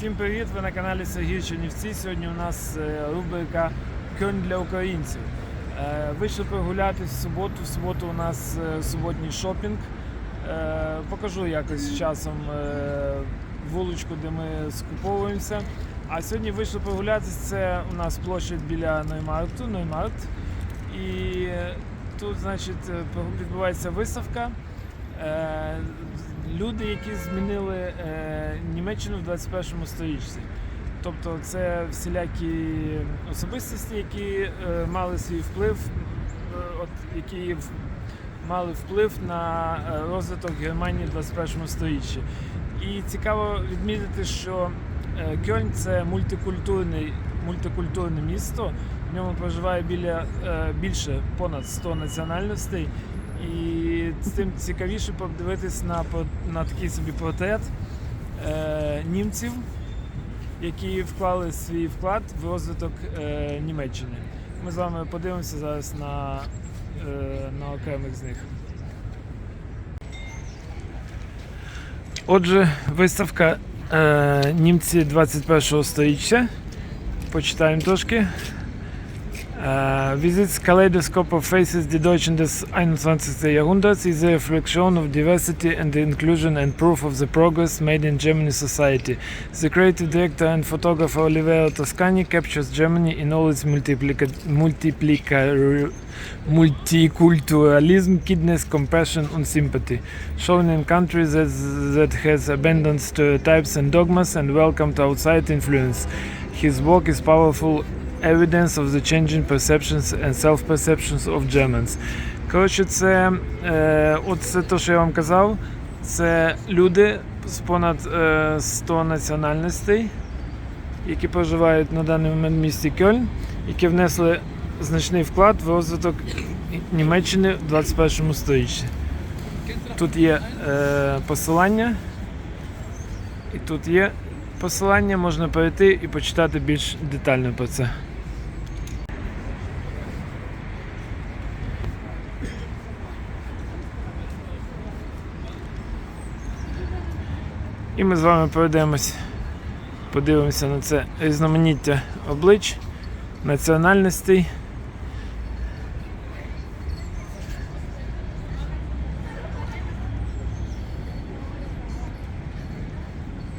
Всім привіт! Ви на каналі Сергій Чернівці. Сьогодні у нас е, рубрика Кьонь для українців. Е, Вийшли прогулятись в суботу. В суботу у нас е, суботній шопінг. Покажу якось часом вуличку, де ми скуповуємося. А сьогодні вийшли прогулятись. Це у нас площадь біля Ноймарту, Ноймарт. І тут, значить, відбувається виставка. Е, Люди, які змінили е, Німеччину в 21 столітті. Тобто це всілякі особистості, які е, мали свій вплив, от, які мали вплив на розвиток Германії в 21 столітті. І цікаво відмітити, що Кьольн це мультикультурне місто. В ньому проживає біля, більше понад 100 національностей. І цим цікавіше подивитись на, на такий собі портрет е, німців, які вклали свій вклад в розвиток е, Німеччини. Ми з вами подивимося зараз на, е, на окремих з них. Отже, виставка е, Німці 21 століття. Почитаємо трошки. Uh, visits Kaleidoscope of Faces the Deutschen des 21. Jahrhunderts is a reflection of diversity and inclusion and proof of the progress made in German society. The creative director and photographer Olivero Toscani captures Germany in all its multiculturalism, kindness, compassion, and sympathy, shown in countries that, that has abandoned stereotypes and dogmas and welcomed outside influence. His work is powerful evidence of the changing perceptions and self-perceptions of Germans. Коротше, це, е, от це те, що я вам казав, це люди з понад е, 100 національностей, які проживають на даний момент в місті Кьольн, які внесли значний вклад в розвиток Німеччини в 21 столітті. Тут є е, посилання, і тут є посилання, можна перейти і почитати більш детально про це. І ми з вами пройдемось, подивимося на це різноманіття облич, національностей.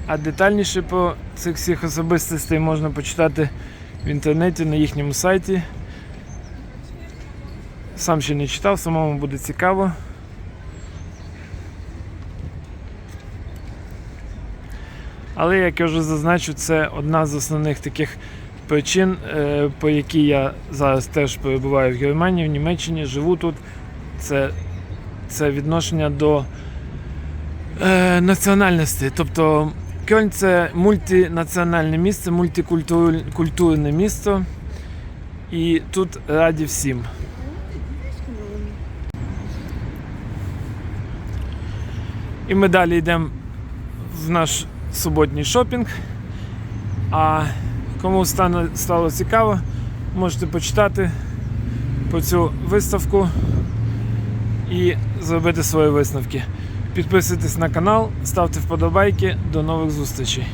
А детальніше про цих всіх особистостей можна почитати в інтернеті на їхньому сайті. Сам ще не читав, самому буде цікаво. Але, як я вже зазначу, це одна з основних таких причин, е, по якій я зараз теж перебуваю в Германії, в Німеччині, живу тут. Це, це відношення до е, національності. Тобто Кьольн це мультинаціональне місце, мультикультурне місто. І тут раді всім. І ми далі йдемо в наш суботній шопінг. А кому стане, стало цікаво, можете почитати по цю виставку і зробити свої висновки. Підписуйтесь на канал, ставте вподобайки. До нових зустрічей.